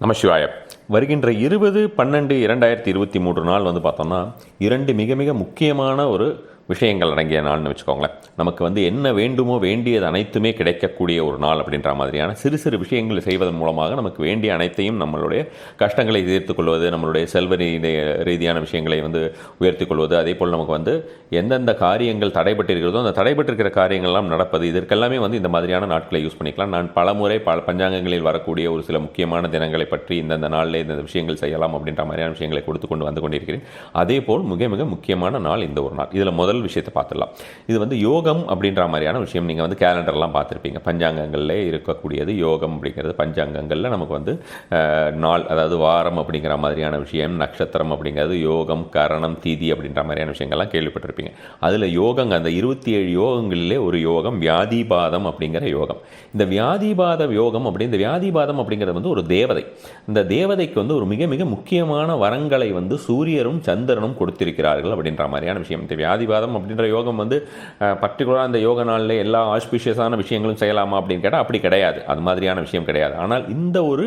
நமசிவாய. வருகின்ற இருபது பன்னெண்டு இரண்டாயிரத்தி இருபத்தி மூன்று நாள் வந்து பார்த்தோம்னா இரண்டு மிக மிக முக்கியமான ஒரு விஷயங்கள் அடங்கிய நாள்னு வச்சுக்கோங்களேன். நமக்கு வந்து என்ன வேண்டுமோ வேண்டியது அனைத்துமே கிடைக்கக்கூடிய ஒரு நாள் அப்படின்ற மாதிரியான சிறு சிறு விஷயங்களை செய்வதன் மூலமாக நமக்கு வேண்டிய அனைத்தையும் நம்மளுடைய கஷ்டங்களை தீர்த்து கொள்வது நம்மளுடைய செல்வ ரீதியான விஷயங்களை வந்து உயர்த்தி கொள்வது அதே போல் நமக்கு வந்து எந்தெந்த காரியங்கள் தடைபட்டிருக்கிறதோ அந்த தடைபட்டிருக்கிற காரியங்கள்லாம் நடப்பது. இதற்கெல்லாமே வந்து இந்த மாதிரியான நாட்களை யூஸ் பண்ணிக்கலாம். நான் பலமுறை பல பஞ்சாங்கங்களில் வரக்கூடிய ஒரு சில முக்கியமான தினங்களை பற்றி இந்தந்த நாளில் இந்த விஷயங்கள் செய்யலாம் அப்படின்ற மாதிரியான விஷயங்களை கொடுத்து கொண்டு வந்து கொண்டிருக்கிறேன். அதே போல் மிக மிக முக்கியமான நாள் இந்த ஒரு நாள். இதில் முதல் முதல் விஷயத்தை பார்த்துடலாம். இது வந்து யோகம் அப்படின்ற மாதிரியான விஷயம். நீங்கள் வந்து கேலண்டர்லாம் பார்த்துருப்பீங்க. பஞ்சாங்கங்களில் இருக்கக்கூடியது யோகம் அப்படிங்கிறது. பஞ்சாங்கங்களில் நமக்கு வந்து நாள் அதாவது வாரம் அப்படிங்கிற மாதிரியான விஷயம் நட்சத்திரம் அப்படிங்கிறது யோகம் கரணம் தீதி அப்படின்ற மாதிரியான விஷயங்கள்லாம் கேள்விப்பட்டிருப்பீங்க. அதில் யோகங்க அந்த இருபத்தி ஏழு யோகங்களிலே ஒரு யோகம் வியாதிபாதம் அப்படிங்கிற யோகம். இந்த வியாதிபாத யோகம் அப்படி இந்த வியாதிபாதம் அப்படிங்கிறது வந்து ஒரு தேவதை. இந்த தேவதைக்கு வந்து ஒரு மிக மிக முக்கியமான வரங்களை வந்து சூரியரும் சந்திரனும் கொடுத்திருக்கிறார்கள் அப்படின்ற மாதிரியான விஷயம். இந்த வியாதிபாதம் அப்படின்ற யோகம் வந்து பர்டிகுலராக அந்த யோக நாளில் எல்லா ஆஸ்பிஷியஸான விஷயங்களும் செய்யலாமா அப்படின்னு கேட்டால் அப்படி கிடையாது. அது மாதிரியான விஷயம் கிடையாது. ஆனால் இந்த ஒரு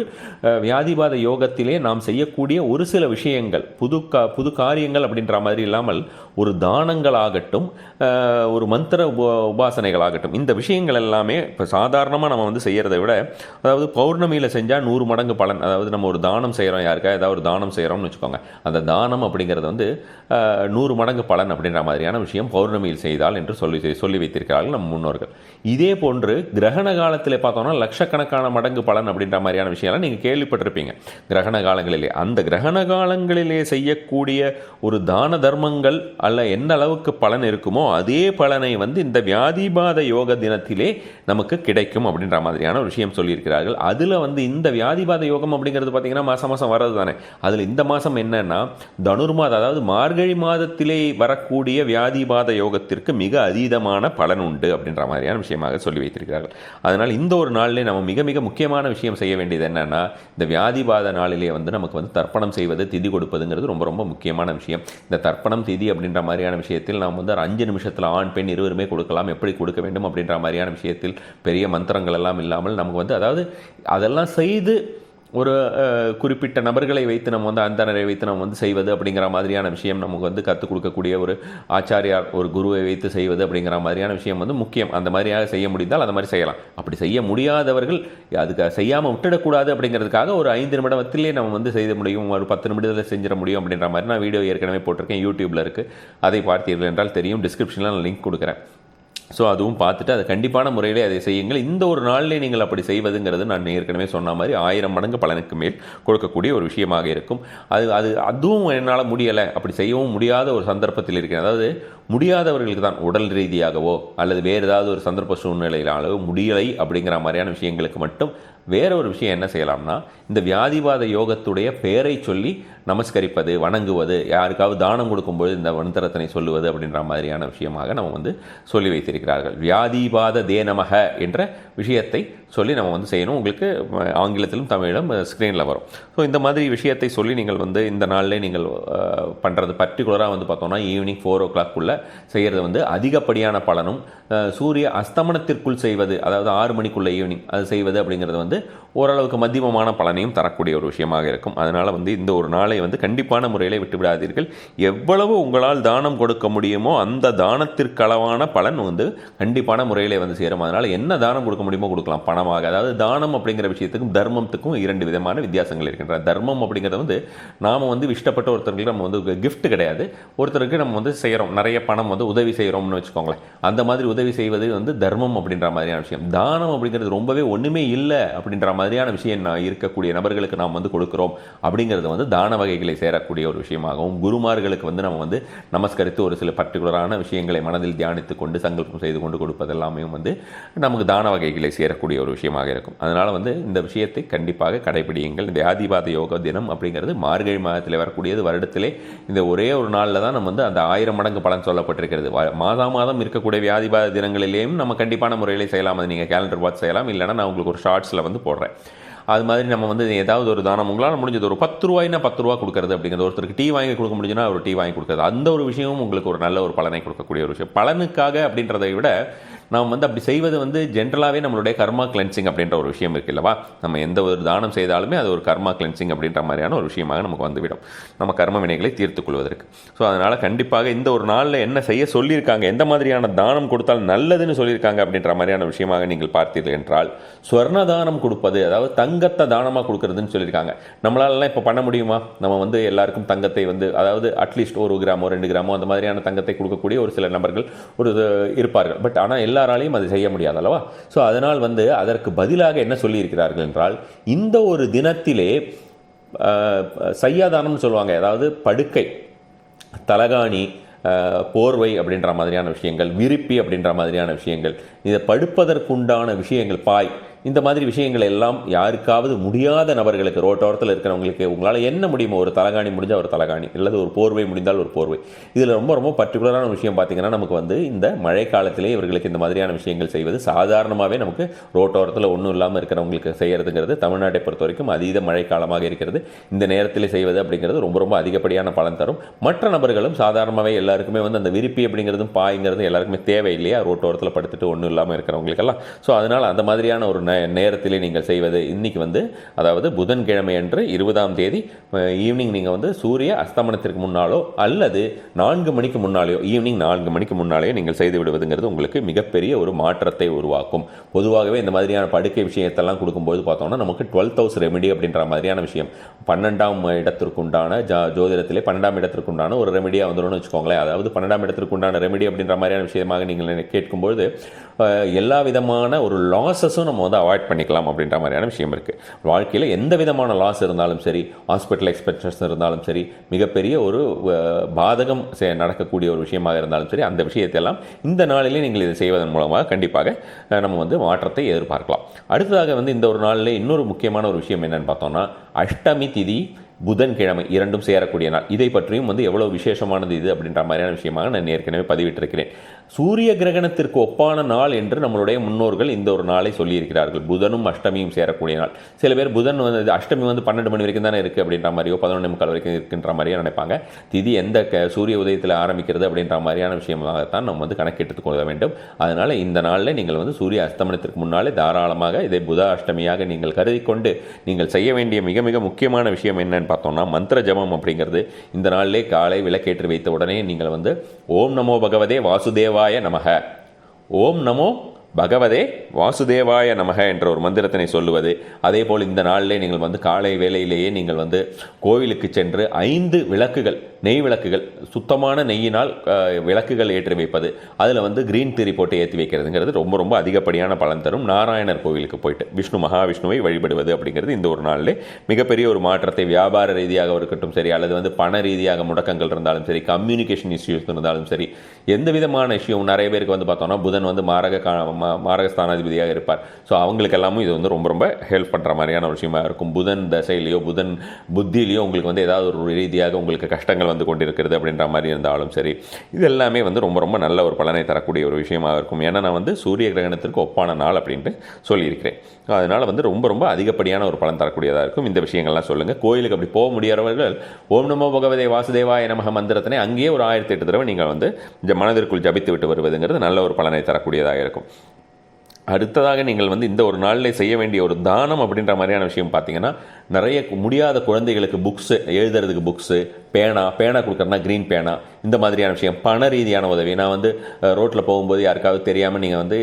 வியாதிபாத யோகத்திலே நாம் செய்யக்கூடிய ஒரு சில விஷயங்கள் புது கா புது காரியங்கள் அப்படின்ற மாதிரி இல்லாமல் ஒரு தானங்களாகட்டும் ஒரு மந்திர உப உபாசனைகளாகட்டும். இந்த விஷயங்கள் எல்லாமே இப்போ சாதாரணமாக நம்ம வந்து செய்கிறத விட அதாவது பௌர்ணமியில் செஞ்சால் நூறு மடங்கு பலன். அதாவது நம்ம ஒரு தானம் செய்கிறோம் யாருக்கா? ஏதாவது ஒரு தானம் செய்கிறோம்னு வச்சுக்கோங்க. அந்த தானம் அப்படிங்கிறது வந்து நூறு மடங்கு பலன் அப்படின்ற மாதிரியான விஷயம் பௌர்ணமியில் செய்தால் என்று சொல்லி சொல்லி வைத்திருக்கிறார்கள் நம் முன்னோர்கள். இதே போன்று கிரகண காலத்தில் பார்த்தோம்னா லட்சக்கணக்கான மடங்கு பலன் அப்படின்ற மாதிரியான விஷயம்லாம் நீங்கள் கேள்விப்பட்டிருப்பீங்க. கிரகண காலங்களிலே அந்த கிரகண காலங்களிலே செய்யக்கூடிய ஒரு தான தர்மங்கள் அல்ல என்ன அளவுக்கு பலன் இருக்குமோ அதே பலனை வந்து இந்த வியாதிபாத யோக தினத்திலே நமக்கு கிடைக்கும் அப்படின்ற மாதிரியான ஒரு விஷயம் சொல்லியிருக்கிறார்கள். அதில் வந்து இந்த வியாதிபாத யோகம் அப்படிங்கிறது பார்த்தீங்கன்னா மாதம் மாதம் வர்றது தானே. அதில் இந்த மாதம் என்னன்னா தனுர்மாதம் அதாவது மார்கழி மாதத்திலே வரக்கூடிய வியாதிபாத யோகத்திற்கு மிக அதீதமான பலன் உண்டு அப்படின்ற மாதிரியான விஷயமாக சொல்லி வைத்திருக்கிறார்கள். அதனால் இந்த ஒரு நாளிலே நம்ம மிக மிக முக்கியமான விஷயம் செய்ய வேண்டியது என்னென்னா இந்த வியாதிபாத நாளிலே வந்து நமக்கு வந்து தர்ப்பணம் செய்வது திதி கொடுப்பதுங்கிறது ரொம்ப ரொம்ப முக்கியமான விஷயம். இந்த தர்ப்பணம் திதி அப்படின்னு அப்படின்ற மாதிரியான விஷயத்தில் நாம் வந்து ஒரு அஞ்சு நிமிஷத்தில் ஆண் பெண் இருவருமே கொடுக்கலாம். எப்படி கொடுக்க வேண்டும் அப்படின்ற மாதிரியான விஷயத்தில் பெரிய மந்திரங்கள் எல்லாம் இல்லாமல் நமக்கு வந்து அதாவது அதெல்லாம் செய்து ஒரு குறிப்பிட்ட நபர்களை வைத்து நம்ம வந்து அந்தனரை வைத்து நம்ம வந்து செய்வது அப்படிங்கிற மாதிரியான விஷயம் நமக்கு வந்து கற்றுக் கொடுக்கக்கூடிய ஒரு ஆச்சாரியார் ஒரு குருவை வைத்து செய்வது அப்படிங்கிற மாதிரியான விஷயம் வந்து முக்கியம். அந்த மாதிரியாக செய்ய முடிந்தால் அந்த மாதிரி செய்யலாம். அப்படி செய்ய முடியாதவர்கள் அதுக்கு செய்யாமல் விட்டுடக்கூடாது அப்படிங்கிறதுக்காக ஒரு ஐந்து நிமிடத்திலே நம்ம வந்து செய்த முடியும். ஒரு பத்து நிமிடத்தில் செஞ்சிட முடியும் அப்படின்ற மாதிரி நான் வீடியோ ஏற்கனவே போட்டிருக்கேன். யூடியூப்பில் இருக்குது அதை பார்த்தீர்கள் என்றால் தெரியும். டிஸ்கிரிப்ஷனில் நான் லிங்க் கொடுக்குறேன். ஸோ அதுவும் பார்த்துட்டு அதை கண்டிப்பான முறையிலே அதை செய்யுங்கள். இந்த ஒரு நாளிலே நீங்கள் அப்படி செய்வதுங்கிறது நான் ஏற்கனவே சொன்ன மாதிரி ஆயிரம் மடங்கு பலனுக்கு மேல் கொடுக்கக்கூடிய ஒரு விஷயமாக இருக்கும். அது அது அதுவும் என்னால் முடியலை. அப்படி செய்யவும் முடியாத ஒரு சந்தர்ப்பத்தில் இருக்கிறேன். அதாவது முடியாதவர்களுக்கு தான் உடல் ரீதியாகவோ அல்லது வேறு ஏதாவது ஒரு சந்தர்ப்ப சூழ்நிலையிலாலோ முடியலை அப்படிங்கிற மாதிரியான விஷயங்களுக்கு மட்டும் வேற ஒரு விஷயம் என்ன செய்யலாம்னா இந்த வியாதிவாத யோகத்துடைய பெயரை சொல்லி நமஸ்கரிப்பது வணங்குவது யாருக்காவது தானம் கொடுக்கும்போது இந்த மந்திரத்தினை சொல்லுவது அப்படின்ற மாதிரியான விஷயமாக நம்ம வந்து சொல்லி வைத்திருக்கிறார்கள். வியாதிபாத தேனமக என்ற விஷயத்தை சொல்லி நம்ம வந்து செய்யணும். உங்களுக்கு ஆங்கிலத்திலும் தமிழிலும் ஸ்க்ரீனில் வரும். ஸோ இந்த மாதிரி விஷயத்தை சொல்லி நீங்கள் வந்து இந்த நாளில் நீங்கள் பண்ணுறது பர்டிகுலராக வந்து பார்த்தோம்னா ஈவினிங் ஃபோர் ஓ கிளாக்குள்ளே செய்கிறது வந்து அதிகப்படியான பலனும் சூரிய அஸ்தமனத்திற்குள் செய்வது அதாவது ஆறு மணிக்குள்ள ஈவினிங் அது செய்வது அப்படிங்கிறது வந்து ஓரளவுக்கு மத்தியமமான பலனையும் தரக்கூடிய ஒரு விஷயமாக இருக்கும். அதனால் வந்து இந்த ஒரு நாளை வந்து கண்டிப்பான முறையில் விட்டுவிடாதீர்கள் எவ்வளவு உங்களால் தானம் கொடுக்க முடியுமோ அந்த தானத்திற்களவான பலன் வந்து கண்டிப்பான முறையில் வந்து சேரும். அதனால் என்ன தானம் கொடுக்க முடியுமோ கொடுக்கலாம். பணமாக அதாவது தானம் அப்படிங்கிற விஷயத்துக்கும் தர்மத்துக்கும் இரண்டு விதமான வித்தியாசங்கள் இருக்கின்றன. தர்மம் அப்படிங்கிறது வந்து நாம் வந்து இஷ்டப்பட்ட ஒருத்தருக்கு நம்ம வந்து கிஃப்ட் கிடையாது. ஒருத்தருக்கு நம்ம வந்து செய்கிறோம் நிறைய பணம் வந்து உதவி செய்கிறோம்னு வச்சுக்கோங்களேன். அந்த மாதிரி உதவி செய்வது வந்து தர்மம் அப்படின்ற மாதிரியான விஷயம். தானம் அப்படிங்கிறது ரொம்பவே ஒன்றுமே இல்லை அப்படின்ற மாதிரியான விஷயம் நான் இருக்கக்கூடிய நபர்களுக்கு நாம் வந்து கொடுக்குறோம் அப்படிங்கிறது வந்து தான வகைகளை சேரக்கூடிய ஒரு விஷயமாகவும் குருமார்களுக்கு வந்து நம்ம வந்து நமஸ்கரித்து ஒரு சில பர்டிகுலரான விஷயங்களை மனதில் தியானித்து கொண்டு சங்கல்பம் செய்து கொண்டு கொடுப்பதெல்லாமையும் வந்து நமக்கு தான வகைகளை சேரக்கூடிய ஒரு விஷயமாக இருக்கும். அதனால் வந்து இந்த விஷயத்தை கண்டிப்பாக கடைபிடியுங்கள். இந்த ஆதிபாத யோக தினம் அப்படிங்கிறது மார்கழி மாதத்தில் வரக்கூடியது. வருடத்திலே இந்த ஒரே ஒரு நாளில் தான் நம்ம வந்து அந்த ஆயிரம் மடங்கு பலன் சொல்லப்பட்டிருக்கிறது. வ- மாதா மாதம் இருக்கக்கூடிய வியாதிபாத தினங்களிலேயும் நம்ம கண்டிப்பான முறையிலே செய்யலாம். அது நீங்கள் கேலண்டர் பார்த்து செய்யலாம். இல்லைன்னா நான் உங்களுக்கு ஒரு ஷார்ட்ஸில் வந்து போடுறேன். அது மாதிரி நம்ம வந்து ஏதாவது ஒரு தானம் உங்களால் முடிஞ்சது ஒரு பத்து ரூபாய்னா பத்து ரூபா கொடுக்குறது அப்படிங்கிறது. ஒருத்தருக்கு டீ வாங்கி கொடுக்க முடிஞ்சுன்னா ஒரு டீ வாங்கி கொடுக்குறது. அந்த ஒரு விஷயமும் உங்களுக்கு ஒரு நல்ல ஒரு பலனை கொடுக்கக்கூடிய ஒரு விஷயம். பலனுக்காக அப்படின்றதை விட நாம் வந்து அப்படி செய்வது வந்து ஜென்ரலாகவே நம்மளுடைய கர்மா கிளென்சிங் அப்படின்ற ஒரு விஷயம் இருக்கு இல்லவா? நம்ம எந்த ஒரு தானம் செய்தாலுமே அது ஒரு கர்மா கிளென்சிங் அப்படின்ற மாதிரியான ஒரு விஷயமாக நமக்கு வந்துவிடும். நம்ம கர்ம வினைகளை தீர்த்து கொள்வதற்கு. ஸோ அதனால் கண்டிப்பாக இந்த ஒரு நாளில் என்ன செய்ய சொல்லியிருக்காங்க எந்த மாதிரியான தானம் கொடுத்தால் நல்லதுன்னு சொல்லியிருக்காங்க அப்படின்ற மாதிரியான விஷயமாக நீங்கள் பார்த்தீர்கள் என்றால் ஸ்வர்ண தானம் கொடுப்பது அதாவது தங்கத்தை தானமாக கொடுக்கறதுன்னு சொல்லியிருக்காங்க. நம்மளாலலாம் இப்போ பண்ண முடியுமா? நம்ம வந்து எல்லாருக்கும் தங்கத்தை வந்து அதாவது அட்லீஸ்ட் ஒரு கிராமோ ரெண்டு கிராமோ அந்த மாதிரியான தங்கத்தை கொடுக்கக்கூடிய ஒரு சில நபர்கள் ஒரு இது இருப்பார்கள். பட் ஆனால் எல்லா எல்லாராலையும் அது செய்ய முடியாது அல்லவா? ஸோ அதனால் வந்து அதற்கு பதிலாக என்ன சொல்லியிருக்கிறார்கள் என்றால் இந்த ஒரு தினத்திலே சையாதானம்னு சொல்லுவாங்க. அதாவது படுக்கை தலகாணி போர்வை அப்படின்ற மாதிரியான விஷயங்கள் விருப்பி அப்படின்ற மாதிரியான விஷயங்கள் இதை படுப்பதற்குண்டான விஷயங்கள் பாய் இந்த மாதிரி விஷயங்கள் எல்லாம் யாருக்காவது முடியாத நபர்களுக்கு ரோட்டோரத்தில் இருக்கிறவங்களுக்கு உங்களால் என்ன முடியுமோ ஒரு தலகாணி முடிஞ்சால் ஒரு தலகாணி அல்லது ஒரு போர்வை முடிந்தால் ஒரு போர்வை. இதில் ரொம்ப ரொம்ப பர்டிகுலரான விஷயம் பார்த்தீங்கன்னா நமக்கு வந்து இந்த மழை காலத்திலே இவர்களுக்கு இந்த மாதிரியான விஷயங்கள் செய்வது சாதாரணமாகவே நமக்கு ரோட்டோரத்தில் ஒன்றும் இல்லாமல் இருக்கிறவங்களுக்கு செய்கிறதுங்கிறது தமிழ்நாட்டை பொறுத்த வரைக்கும் அதீத மழை காலமாக இருக்கிறது. இந்த நேரத்தில் செய்வது அப்படிங்கிறது ரொம்ப ரொம்ப அதிகப்படியான பலன் தரும். மற்ற நபர்களும் சாதாரணமாகவே எல்லாருக்குமே வந்து அந்த விருப்பி அப்படிங்கிறதும் பாய்ங்கிறது எல்லாருக்குமே தேவை இல்லையா ரோட்டோரத்தில் படுத்துட்டு ஒன்றும் இல்லாமல் இருக்கிறவங்களுக்கெல்லாம். ஸோ அதனால் அந்த மாதிரியான ஒரு நேரத்திலே நீங்கள் செய்வது இன்றைக்கி வந்து அதாவது புதன்கிழமை அன்று இருபதாம் தேதி ஈவினிங் நீங்கள் வந்து சூரிய அஸ்தமனத்திற்கு முன்னாலோ அல்லது நான்கு மணிக்கு முன்னாலேயோ ஈவினிங் நான்கு மணிக்கு முன்னாலேயோ நீங்கள் செய்து விடுவதுங்கிறது உங்களுக்கு மிகப்பெரிய ஒரு மாற்றத்தை உருவாக்கும். பொதுவாகவே இந்த மாதிரியான படுக்கை விஷயத்தெல்லாம் கொடுக்கும்போது பார்த்தோம்னா நமக்கு டுவெல்த் ஹவுஸ் ரெமெடி அப்படின்ற மாதிரியான விஷயம். பன்னெண்டாம் இடத்திற்குண்டான ஜா ஜோதிடத்திலே பன்னெண்டாம் இடத்திற்குண்டான ஒரு ரெமெடியாக வந்துடும்னு வச்சுக்கோங்களேன். அதாவது பன்னெண்டாம் இடத்திற்குண்டான ரெமெடி அப்படின்ற மாதிரியான விஷயமாக நீங்கள் கேட்கும்போது எல்லா விதமான ஒரு லாஸஸும் நம்ம வந்து அவாய்ட் பண்ணிக்கலாம் அப்படின்ற மாதிரியான விஷயம் இருக்குது வாழ்க்கையில் எந்த விதமான லாஸ் இருந்தாலும் சரி ஹாஸ்பிட்டல் எக்ஸ்பென்சஸ் இருந்தாலும் சரி மிகப்பெரிய ஒரு பாதகம் நடக்கக்கூடிய ஒரு விஷயமாக இருந்தாலும் சரி அந்த விஷயத்தையெல்லாம் இந்த நாளிலே நீங்கள் இதை செய்வதன் மூலமாக கண்டிப்பாக நம்ம வந்து மாற்றத்தை எதிர்பார்க்கலாம். அடுத்ததாக வந்து இந்த ஒரு நாளில் இன்னொரு முக்கியமான ஒரு விஷயம் என்னென்னு பார்த்தோம்னா அஷ்டமி திதி புதன்கிழமை இரண்டும் சேரக்கூடிய நாள். இதை பற்றியும் வந்து எவ்வளோ விசேஷமானது இது அப்படின்ற மாதிரியான விஷயமாக நான் ஏற்கனவே பதிவிட்டிருக்கிறேன். சூரிய கிரகணத்திற்கு ஒப்பான நாள் என்று நம்மளுடைய முன்னோர்கள் இந்த ஒரு நாளை சொல்லியிருக்கிறார்கள். புதனும் அஷ்டமியும் சேரக்கூடிய நாள். சில பேர் புதன் வந்து அஷ்டமி வந்து பன்னெண்டு மணி வரைக்கும் தானே இருக்குது அப்படின்ற மாதிரியோ பதினொன்று முக்கால் வரைக்கும் இருக்கின்ற மாதிரியோ நினைப்பாங்க. திதி எந்த க சூரிய உதயத்தில் ஆரம்பிக்கிறது அப்படின்ற மாதிரியான விஷயமாகத்தான் நம்ம வந்து கணக்கிட்டு கொள்ள வேண்டும். அதனால் இந்த நாளில் நீங்கள் வந்து சூரிய அஸ்தமனத்திற்கு முன்னாலே தாராளமாக இதை புத அஷ்டமியாக நீங்கள் கருதி கொண்டு நீங்கள் செய்ய வேண்டிய மிக மிக முக்கியமான விஷயம் என்னன்னு பார்த்தோம்னா மந்திர ஜபம் அப்படிங்கிறது. இந்த நாளிலே காலை விளக்கேற்றி வைத்த உடனே நீங்கள் வந்து ஓம் நமோ பகவதே வாசுதேவா வாசுதேவாய நமக. ஓம் நமோ பகவதே வாசுதேவாய நமக என்ற ஒரு மந்திரத்தினை சொல்லுவது. அதே போல் இந்த நாளிலே நீங்கள் வந்து காலை வேளையிலேயே நீங்கள் வந்து கோவிலுக்கு சென்று ஐந்து விளக்குகள் நெய் விளக்குகள் சுத்தமான நெய்யினால் விளக்குகள் ஏற்றி வைப்பது. அதில் வந்து கிரீன் திரி போட்டு ஏற்றி வைக்கிறதுங்கிறது ரொம்ப ரொம்ப அதிகப்படியான பலன் தரும். நாராயணர் கோவிலுக்கு போயிட்டு விஷ்ணு மகாவிஷ்ணுவை வழிபடுவது அப்படிங்கிறது இந்த ஒரு நாளிலே மிகப்பெரிய ஒரு மாற்றத்தை வியாபார ரீதியாக இருக்கட்டும் சரி அல்லது வந்து பண ரீதியாக முடக்கங்கள் இருந்தாலும் சரி கம்யூனிகேஷன் இஷ்யூஸ் இருந்தாலும் சரி எந்த விதமான இஷ்யூ நிறைய பேருக்கு வந்து பார்த்தோம்னா புதன் வந்து மாரக கா- மா- மாரக ஸ்தானாதிபதியாக இருப்பார். ஸோ அவங்களுக்கு எல்லாமும் இது வந்து ரொம்ப ரொம்ப ஹெல்ப் பண்ணுற மாதிரியான ஒரு விஷயமா இருக்கும். புதன் தசையிலையோ புதன் புத்தியிலையோ உங்களுக்கு வந்து ஏதாவது ஒரு ரீதியாக உங்களுக்கு கஷ்டங்கள் வந்து கொண்டிருக்கிறது அப்படின்ற மாதிரி இருந்தாலும் சரி இது எல்லாமே வந்து ரொம்ப ரொம்ப நல்ல ஒரு பலனை தரக்கூடிய ஒரு விஷயமாக இருக்கும். ஏன்னா நான் வந்து சூரிய கிரகணத்திற்கு ஒப்பான நாள் அப்படின்ட்டு சொல்லியிருக்கிறேன். அதனால் வந்து ரொம்ப ரொம்ப அதிகப்படியான ஒரு பலன் தரக்கூடியதாக இருக்கும். இந்த விஷயங்கள்லாம் சொல்லுங்கள் கோயிலுக்கு அப்படி போக முடியாதவர்கள் ஓம் நமோ பகவதே வாசுதேவாய நமக மந்திரத்தினை அங்கேயே ஒரு ஆயிரத்தி எட்டு தடவை நீங்கள் வந்து மனதிற்குள் ஜபித்து விட்டு வருவதுங்கிறது நல்ல ஒரு பலனை தரக்கூடியதாக இருக்கும். அடுத்ததாக நீங்கள் வந்து இந்த ஒரு நாளில் செய்ய வேண்டிய ஒரு தானம் அப்படின்ற மாதிரியான விஷயம் பார்த்தீங்கன்னா நிறைய முடியாத குழந்தைகளுக்கு புக்ஸு எழுதுறதுக்கு புக்ஸு பேனா பேனா கொடுக்குறனா க்ரீன் பேனா. இந்த மாதிரியான விஷயம் பண ரீதியான உதவி. நான் வந்து ரோட்டில் போகும்போது யாருக்காவது தெரியாமல் நீங்கள் வந்து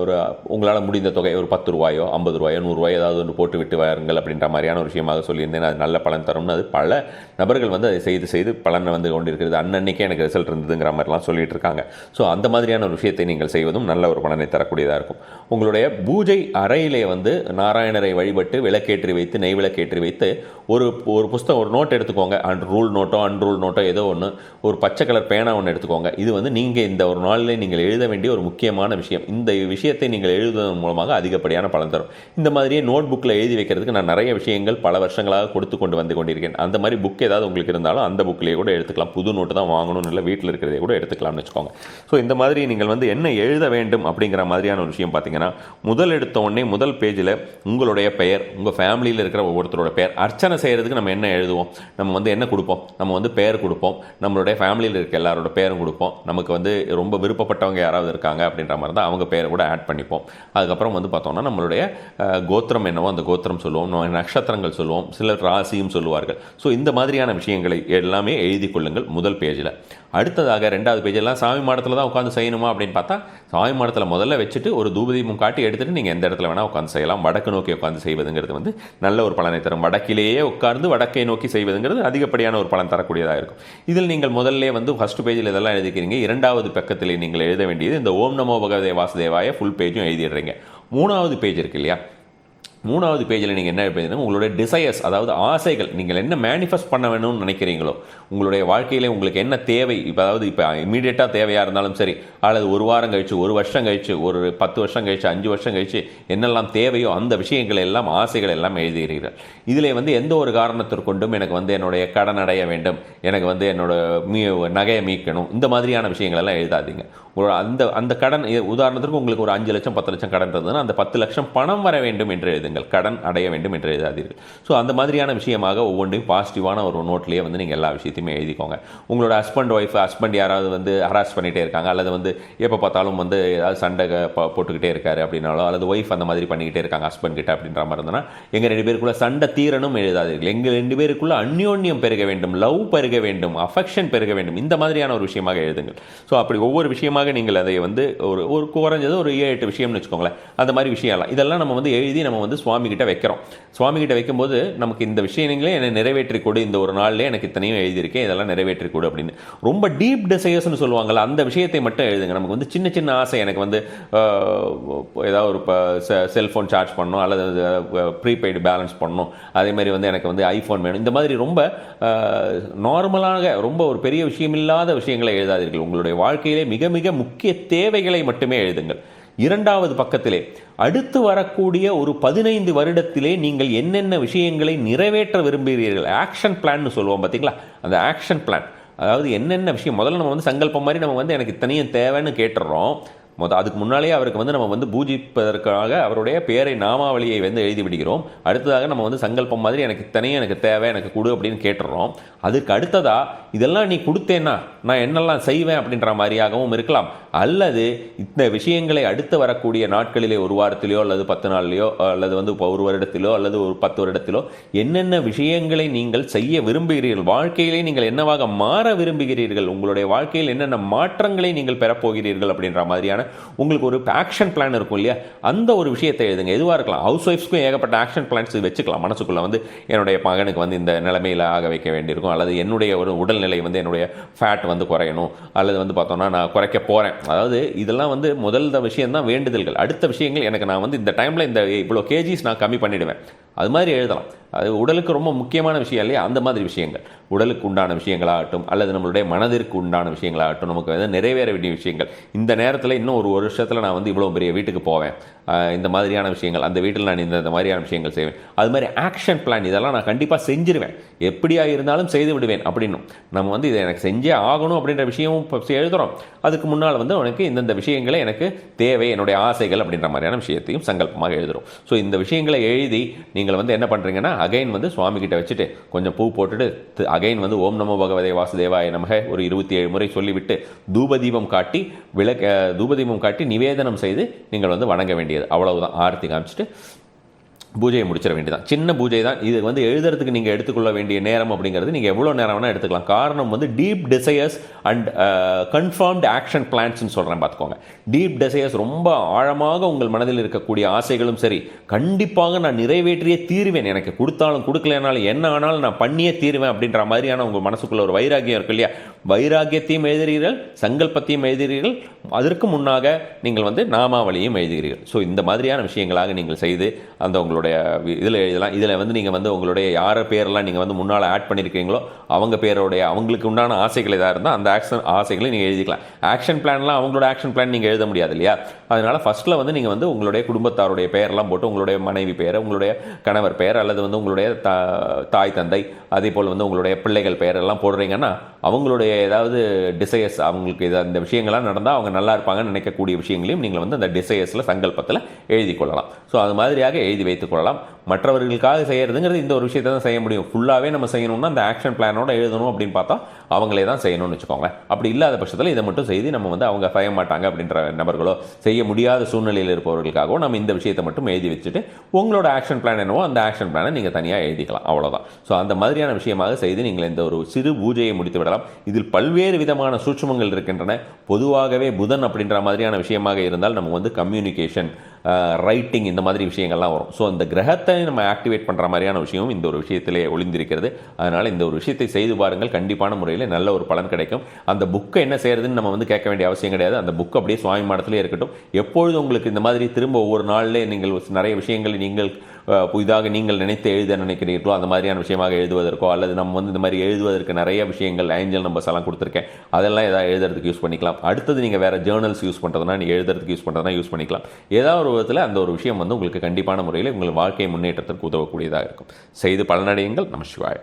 ஒரு உங்களால் முடிந்த தொகை ஒரு பத்து ரூபாயோ ஐம்பது ரூபாயோ நூறுரூவாயோ ஏதாவது ஒன்று போட்டு விட்டு வாருங்கள் அப்படின்ற மாதிரியான ஒரு விஷயமாக சொல்லியிருந்தேன். அது நல்ல பலன் தரும்னு அது பல நபர்கள் வந்து அதை செய்து செய்து பலன் வந்து கொண்டிருக்கிறது. அன்னன்னைக்கே எனக்கு ரிசல்ட் இருந்ததுங்கிற மாதிரிலாம் சொல்லிட்டு இருக்காங்க. ஸோ அந்த மாதிரியான ஒரு விஷயத்தை நீங்கள் செய்வதும் நல்ல ஒரு பலனை தரக்கூடியதாக இருக்கும். உங்களுடைய பூஜை அறையிலே வந்து நாராயணரை வழிபட்டு விளக்கேற்றி வைத்து நெய் விளக்கேற்றி வைத்து ஒரு ஒரு புஸ்தகம் ஒரு நோட் எடுத்துக்கோங்க. அண்ட் ரூல் நோட் நோட்டோ அன்ரூல் நோட்டோ ஏதோ ஒன்று ஒரு பச்சை கலர் பேனா ஒன்று எடுத்துக்கோங்க. இது வந்து நீங்கள் இந்த ஒரு நாளில் நீங்கள் எழுத வேண்டிய ஒரு முக்கியமான விஷயம். இந்த விஷயத்தை நீங்கள் எழுதுவதன் மூலமாக அதிகப்படியான பலன் தரும். இந்த மாதிரியே நோட் புக்கில் எழுதி வைக்கிறதுக்கு நான் நிறைய விஷயங்கள் பல வருஷங்களாக கொடுத்து கொண்டு வந்து கொண்டிருக்கேன். அந்த மாதிரி புக் ஏதாவது உங்களுக்கு இருந்தாலும் அந்த புக்கிலேயே கூட எடுத்துக்கலாம். புது நோட்டு தான் வாங்கணும்னு இல்லை வீட்டில் இருக்கிறதே கூட எடுத்துக்கலாம்னு வச்சுக்கோங்க. ஸோ இந்த மாதிரி நீங்கள் வந்து என்ன எழுத வேண்டும் அப்படிங்கிற மாதிரியான ஒரு விஷயம் பார்த்தீங்கன்னா முதல் எடுத்த உடனே முதல் பேஜில் உங்களுடைய பெயர் உங்கள் ஃபேமிலியில் இருக்கிற ஒவ்வொருத்தரோட பெயர் அர்ச்சனை செய்கிறதுக்கு நம்ம என்ன எழுதுவோம்? நம்ம வந்து என்ன கொடுப்போம்? நம்ம வந்து பெயர் கொடுப்போம். நம்மளுடைய ஃபேமிலியில் இருக்க எல்லாரோட பேரும் கொடுப்போம். நமக்கு வந்து ரொம்ப விருப்பப்பட்டவங்க யாராவது இருக்காங்க அப்படின்ற மாதிரி தான் அவங்க பேரை கூட ஆட் பண்ணிப்போம். அதுக்கப்புறம் வந்து பார்த்தோம்னா நம்மளுடைய கோத்திரம் என்னவோ அந்த கோத்திரம் சொல்லுவோம். நம்ம நட்சத்திரங்கள் சொல்லுவோம். சிலர் ராசியும் சொல்லுவார்கள். ஸோ இந்த மாதிரியான விஷயங்களை எல்லாமே எழுதி கொள்ளுங்கள் முதல் பேஜில் அடுத்ததாக ரெண்டாவது பேஜெல்லாம் சாமி மாடத்தில் தான் உட்காந்து செய்யணுமா அப்படின்னு பார்த்தா சாமி மாடத்தில் முதல்ல வச்சுட்டு ஒரு தூபதீபம் காட்டி எடுத்துட்டு நீங்கள் எந்த இடத்துல வேணால் உட்காந்து செய்யலாம். வடக்கு நோக்கி உட்காந்து செய்வதுங்கிறது வந்து நல்ல ஒரு பலனை தரும். வடக்கிலேயே உட்கார்ந்து வடக்கை நோக்கி செய்வதுங்கிறது அதிகப்படியான ஒரு பலன் தரக்கூடியதாக இருக்கும். இதில் நீங்கள் முதல்ல வந்து ஃபஸ்ட் பேஜில் இதெல்லாம் எழுதிக்கிறீங்க. இரண்டாவது பக்கத்தில் நீங்கள் எழுத வேண்டியது இந்த ஓம் நமோ பகவதே வாசுதேவாய ஃபுல் பேஜும் எழுதிடுறீங்க. மூணாவது பேஜ் இருக்கு இல்லையா? மூணாவது பேஜில் நீங்கள் என்ன எழுதுங்க உங்களுடைய டிசையர்ஸ் அதாவது ஆசைகள் நீங்கள் என்ன மேனிஃபெஸ்ட் பண்ண வேணும்னு நினைக்கிறீங்களோ உங்களுடைய வாழ்க்கையில் உங்களுக்கு என்ன தேவை இப்போ அதாவது இப்போ இமீடியட்டாக தேவையாக இருந்தாலும் சரி அல்லது ஒரு வாரம் கழித்து ஒரு வருஷம் கழிச்சு ஒரு பத்து வருஷம் கழித்து அஞ்சு வருஷம் கழித்து என்னெல்லாம் தேவையோ அந்த விஷயங்கள் எல்லாம் ஆசைகள் எல்லாம் எழுதுகிறீர்கள். இதில் வந்து எந்த ஒரு காரணத்திற்கொண்டும் எனக்கு வந்து என்னுடைய கடன் அடைய வேண்டும் எனக்கு வந்து என்னோட மீ நகையை மீட்கணும் இந்த மாதிரியான விஷயங்கள் எல்லாம் எழுதாதீங்க. ஒரு அந்த அந்த கடன் இ- உதாரணத்திற்கு உங்களுக்கு ஒரு அஞ்சு லட்சம் பத்து லட்சம் கடன் இருந்ததுன்னா அந்த பத்து லட்சம் பணம் வர வேண்டும் என்று எழுதுங்கள் கடன் அடைய வேண்டும் என்று எழுதாதீர்கள். ஸோ அந்த மாதிரியான விஷயமாக ஒவ்வொன்றையும் பாசிட்டிவான ஒரு நோட்லேயே வந்து நீங்கள் எல்லா விஷயத்தையுமே எழுதிக்கோங்க. உங்களோட ஹஸ்பண்ட் ஒய்ஃப் ஹஸ்பண்ட் யாராவது வந்து ஹராஸ் பண்ணிகிட்டே இருக்காங்க அல்லது வந்து எப்போ பார்த்தாலும் வந்து ஏதாவது சண்டை ப- போட்டுக்கிட்டே இருக்காரு அப்படின்னாலோ அல்லது ஒய்ஃப் அந்த மாதிரி பண்ணிக்கிட்டே இருக்காங்க ஹஸ்பண்ட் கிட்ட அப்படின்ற மாதிரி இருந்ததுன்னா எங்கள் ரெண்டு பேருக்குள்ளே சண்டை தீரனும் எழுதாதீர்கள். எங்கள் ரெண்டு பேருக்குள்ளே அந்யோன்யம் பெருக வேண்டும் லவ் பெருக வேண்டும் அஃபெக்ஷன் பெருக வேண்டும் இந்த மாதிரியான ஒரு விஷயமாக எழுதுங்கள். ஸோ அப்படி ஒவ்வொரு விஷயமாக நீங்கள் அதை வந்து ஒரு ஒரு குறைஞ்சது ஒரு ஏழு எட்டு விஷயம்னு வச்சுக்கோங்களேன். அந்த மாதிரி விஷயம்லாம் இதெல்லாம் நம்ம வந்து எழுதி நம்ம வந்து சுவாமி கிட்ட வைக்கிறோம். சுவாமி கிட்ட வைக்கும்போது நமக்கு இந்த விஷயங்களே என்னை நிறைவேற்றி கொடு. இந்த ஒரு நாள்லேயே எனக்கு இத்தனையும் எழுதியிருக்கேன். இதெல்லாம் நிறைவேற்றி கொடு அப்படின்னு. ரொம்ப டீப் டிசைர்ஸ்னு சொல்லுவாங்கள்ல அந்த விஷயத்தை மட்டும் எழுதுங்க. நமக்கு வந்து சின்ன சின்ன ஆசை. எனக்கு வந்து ஏதாவது ஒரு செல்ஃபோன் சார்ஜ் பண்ணணும். அல்லது ப்ரீபெய்டு பேலன்ஸ் பண்ணணும். அதே மாதிரி வந்து எனக்கு வந்து ஐஃபோன் வேணும். இந்த மாதிரி ரொம்ப நார்மலாக ரொம்ப ஒரு பெரிய விஷயமில்லாத விஷயங்களை எழுதாதீர்கள். உங்களுடைய வாழ்க்கையிலே மிக மிக முக்கிய தேவைகளை மட்டுமே எழுதுங்கள். இரண்டாவது பக்கத்திலே அடுத்து வரக்கூடிய ஒரு பதினைந்து வருடத்திலே நீங்கள் என்னென்ன விஷயங்களை நிறைவேற்ற விரும்புகிறீர்கள்? ஆக்ஷன் பிளான்னு சொல்லுவோம் பார்த்தீங்களா? அந்த ஆக்ஷன் பிளான் அதாவது என்னென்ன விஷயம்? முதல்ல நம்ம வந்து சங்கல்பம் மாதிரி நம்ம வந்து எனக்கு இத்தனையும் தேவைன்னு கேட்டுடுறோம் மொத்த அதுக்கு முன்னாலேயே அவருக்கு வந்து நம்ம வந்து பூஜிப்பதற்காக அவருடைய பேரை நாமாவளியை வந்து எழுதி விடுகிறோம் அடுத்ததாக நம்ம வந்து சங்கல்பம் மாதிரி எனக்கு இத்தனையும் எனக்கு தேவை எனக்கு கொடு அப்படின்னு கேட்டுடுறோம் அதுக்கு அடுத்ததாக இதெல்லாம் நீ கொடுத்தேன்னா நான் என்னெல்லாம் செய்வேன்? அப்படின்ற மாதிரியாகவும் இருக்கலாம். அல்லது இந்த விஷயங்களை அடுத்து வரக்கூடிய நாட்களிலே ஒரு வாரத்திலேயோ அல்லது பத்து நாள்லையோ அல்லது வந்து இப்போ ஒரு வருடத்திலோ அல்லது ஒரு பத்து வருடத்திலோ என்னென்ன விஷயங்களை நீங்கள் செய்ய விரும்புகிறீர்கள் வாழ்க்கையிலே நீங்கள் என்னவாக மாற விரும்புகிறீர்கள் உங்களுடைய வாழ்க்கையில் என்னென்ன மாற்றங்களை நீங்கள் பெறப்போகிறீர்கள் அப்படின்ற மாதிரியான உங்களுக்கு ஒரு ஆக்ஷன் பிளான் இருக்கும் இல்லையா? அந்த ஒரு விஷயத்தை எழுதுங்க. எதுவாக இருக்கலாம். ஹவுஸ் ஒய்ஃப்ஸ்க்கும் ஏகப்பட்ட ஆக்ஷன் பிளான்ஸ் வச்சுக்கலாம். மனசுக்குள்ள வந்து என்னுடைய மகனுக்கு வந்து இந்த நிலைமையில் ஆக வைக்க வேண்டியிருக்கும். அல்லது என்னுடைய ஒரு உடல்நிலை வந்து என்னுடைய ஃபேட் வந்து குறையணும். அல்லது வந்து பார்த்தோம்னா நான் குறைக்க போகிறேன் அதாவது இதெல்லாம் வந்து முதல் விஷயம் தான் வேண்டுதல்கள். அடுத்த விஷயங்கள் எனக்கு நான் வந்து இந்த டைமில் இந்த இவ்வளோ கேஜிஸ் நான் கம்மி பண்ணிவிடுவேன் அது மாதிரி எழுதலாம். அது உடலுக்கு ரொம்ப முக்கியமான விஷயம் இல்லையா? அந்த மாதிரி விஷயங்கள். உடலுக்கு உண்டான விஷயங்களாகட்டும் அல்லது நம்மளுடைய மனதிற்கு உண்டான விஷயங்களாகட்டும் நமக்கு வந்து நிறைவேற வேண்டிய விஷயங்கள். இந்த நேரத்தில் இன்னும் ஒரு வருஷத்தில் நான் வந்து இவ்வளோ பெரிய வீட்டுக்கு போவேன். இந்த மாதிரியான விஷயங்கள் அந்த வீட்டில் நான் இந்த இந்த மாதிரியான விஷயங்கள் செய்வேன். அது மாதிரி ஆக்ஷன் பிளான் இதெல்லாம் நான் கண்டிப்பாக செஞ்சிருவேன். எப்படியா இருந்தாலும் செய்து விடுவேன் அப்படின்னும். நம்ம வந்து இதை எனக்கு செஞ்சே ஆகணும் அப்படின்ற விஷயமும் இப்போ எழுதுகிறோம் அதுக்கு முன்னால் வந்து உனக்கு இந்தந்த விஷயங்களை எனக்கு தேவை என்னுடைய ஆசைகள் அப்படின்ற மாதிரியான விஷயத்தையும் சங்கல்பமாக எழுதுகிறோம் ஸோ இந்த விஷயங்களை எழுதி நீங்கள் வந்து என்ன பண்ணுறீங்கன்னா அகைன் வந்து சுவாமிகிட்ட வச்சுட்டு கொஞ்சம் பூ போட்டுட்டு அகைன் வந்து ஓம் நமோ பகவதே வாசுதேவாய நமக ஒரு இருபத்தி ஏழு முறை சொல்லிவிட்டு தூபதீபம் காட்டி விளக்க தூபதீபம் காட்டி நிவேதனம் செய்து நீங்கள் வந்து வணங்க வேண்டியது. அவ்வளவுதான். ஆரத்தி காமிச்சிட்டு பூஜையை முடிச்சிட வேண்டியதான் சின்ன பூஜை தான் இது வந்து எழுதுறதுக்கு நீங்கள் எடுத்துக்கொள்ள வேண்டிய நேரம் அப்படிங்கிறது நீங்கள் எவ்வளோ நேரம் வேணால் எடுத்துக்கலாம். காரணம் வந்து deep desires and confirmed action பிளான்ஸ்னு சொல்கிறேன் பார்த்துக்கோங்க டீப் டிசையர்ஸ் ரொம்ப ஆழமாக உங்கள் மனதில் இருக்கக்கூடிய ஆசைகளும் சரி கண்டிப்பாக நான் நிறைவேற்றியே தீருவேன். எனக்கு கொடுத்தாலும் கொடுக்கலனாலும் என்ன ஆனாலும் நான் பண்ணியே தீருவேன் அப்படின்ற மாதிரியான உங்கள் மனசுக்குள்ள ஒரு வைராகியம் இருக்கு இல்லையா? வைராகியத்தையும் எழுதுகிறீர்கள் சங்கல்பத்தையும் எழுதுகிறீர்கள் அதற்கு முன்னாக நீங்கள் வந்து நாமாவளியும் எழுதுகிறீர்கள். ஸோ இந்த மாதிரியான விஷயங்களாக நீங்கள் செய்து அந்த உங்களுடைய இதில் எழுதலாம் இதில் வந்து நீங்கள் வந்து உங்களுடைய யார பேரெல்லாம் நீங்கள் வந்து முன்னால் ஆட் பண்ணியிருக்கீங்களோ அவங்க பேரோடைய அவங்களுக்கு உண்டான ஆசைகள் எதாக இருந்தால் அந்த ஆக்ஷன் ஆசைகளை நீங்கள் எழுதிக்கலாம். ஆக்ஷன் பிளான்லாம் அவங்களோட ஆக்ஷன் பிளான் நீங்கள் எழுத முடியாது இல்லையா? அதனால் ஃபஸ்ட்டில் வந்து நீங்கள் வந்து உங்களுடைய குடும்பத்தாருடைய பெயரெல்லாம் போட்டு உங்களுடைய மனைவி பெயர் உங்களுடைய கணவர் பெயர் அல்லது வந்து உங்களுடைய தா தாய் தந்தை அதே போல் வந்து உங்களுடைய பிள்ளைகள் பெயரெல்லாம் போடுறீங்கன்னா அவங்களுடைய ஏதாவது டிசையர்ஸ் அவங்களுக்கு இதை அந்த விஷயங்கள்லாம் நடந்தால் அவங்க நல்லா இருப்பாங்கன்னு நினைக்கக்கூடிய விஷயங்களையும் நீங்கள் வந்து அந்த டிசையர்ஸில் சங்கல்பத்தில் எழுதி கொள்ளலாம் ஸோ அது மாதிரியாக எழுதி வைத்து சேர்த்துக்கொள்ளலாம் மற்றவர்களுக்காக செய்யறதுங்கிறது இந்த ஒரு விஷயத்தை தான் செய்ய முடியும். ஃபுல்லாகவே நம்ம செய்யணும்னா அந்த ஆக்ஷன் பிளானோட எழுதணும் அப்படின்னு பார்த்தா அவங்களே தான் செய்யணும்னு வச்சுக்கோங்க அப்படி இல்லாத பட்சத்தில் இதை மட்டும் செய்து நம்ம வந்து அவங்க செய்ய மாட்டாங்க அப்படின்ற நபர்களோ செய்ய முடியாத சூழ்நிலையில் இருப்பவர்களுக்காகவோ நம்ம இந்த விஷயத்தை மட்டும் எழுதி வச்சுட்டு உங்களோட ஆக்ஷன் பிளான் என்னவோ அந்த ஆக்ஷன் பிளானை நீங்கள் தனியாக எழுதிக்கலாம். அவ்வளோதான் ஸோ அந்த மாதிரியான விஷயமாக செய்து நீங்கள் இந்த ஒரு சிறு பூஜையை முடித்து விடலாம். இதில் பல்வேறு விதமான சூட்சமங்கள் இருக்கின்றன. பொதுவாகவே புதன் அப்படின்ற மாதிரியான விஷயமாக இருந்தால் நம்ம வந்து கம்யூனிகேஷன் ரைட்டிங் இந்த மாதிரி விஷயங்கள்லாம் வரும். ஸோ அந்த கிரகத்தை நம்ம ஆக்டிவேட் பண்ணுற மாதிரியான விஷயமும் இந்த ஒரு விஷயத்திலே ஒளிந்திருக்கிறது. அதனால் இந்த ஒரு விஷயத்தை செய்து பாருங்கள். கண்டிப்பான முறையில் நல்ல ஒரு பலன் கிடைக்கும். அந்த புக்கை என்ன செய்யறதுன்னு நம்ம வந்து கேட்க வேண்டிய அவசியம் கிடையாது. அந்த புக் அப்படியே சுவாமி மாடத்திலே இருக்கட்டும். எப்பொழுது உங்களுக்கு இந்த மாதிரி திரும்ப ஒவ்வொரு நாளிலே நீங்கள் நிறைய விஷயங்களை நீங்கள் புதிதாக நீங்கள் நினைத்து எழுத நினைக்கிறீர்களோ அந்த மாதிரியான விஷயமாக எழுதுவதற்கோ அல்லது நம்ம வந்து இந்த மாதிரி எழுதுவதற்கு நிறைய விஷயங்கள் ஏஞ்சல் நம்பர்ஸ் எல்லாம் கொடுத்துருக்கேன். அதெல்லாம் ஏதாவது எழுதுறதுக்கு யூஸ் பண்ணிக்கலாம். அடுத்தது நீங்கள் வேறு ஜேர்னல்ஸ் யூஸ் பண்ணுறதுனா நீங்கள் எழுதுறதுக்கு யூஸ் பண்ணுறதுனா யூஸ் பண்ணிக்கலாம். ஏதாவது ஒரு விதத்தில் அந்த ஒரு விஷயம் வந்து உங்களுக்கு கண்டிப்பான முறையில் உங்கள் வாழ்க்கை முன்னேற்றத்திற்கு உதவக்கூடியதாக இருக்கும். செய்து பலனடையுங்கள். நம்ம சிவாய்.